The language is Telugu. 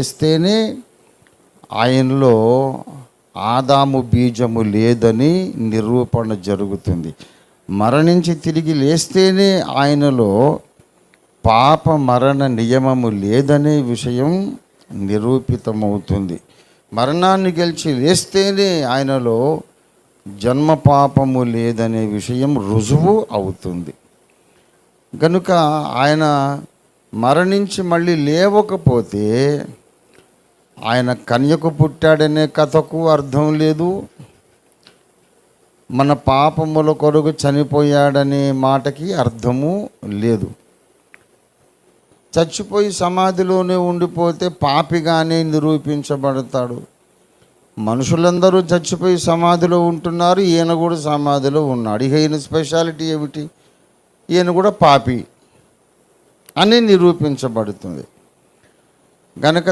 చేస్తేనే ఆయనలో ఆదాము బీజము లేదని నిరూపణ జరుగుతుంది. మరణించి తిరిగి లేస్తేనే ఆయనలో పాప మరణ నియమము లేదనే విషయం నిరూపితమవుతుంది. మరణాన్ని గెలిచి లేస్తేనే ఆయనలో జన్మ పాపము లేదనే విషయం రుజువు అవుతుంది. కనుక ఆయన మరణించి మళ్ళీ లేవకపోతే ఆయన కన్యకు పుట్టాడనే కథకు అర్థం లేదు. మన పాపముల కొరకు చనిపోయాడనే మాటకి అర్థము లేదు. చచ్చిపోయి సమాధిలోనే ఉండిపోతే పాపిగానే నిరూపించబడతాడు. మనుషులందరూ చచ్చిపోయి సమాధిలో ఉంటున్నారు ఈయన కూడా సమాధిలో ఉన్నాడు. ఇక ఈయన స్పెషాలిటీ ఏమిటి? ఈయన కూడా పాపి అని నిరూపించబడుతుంది. గనక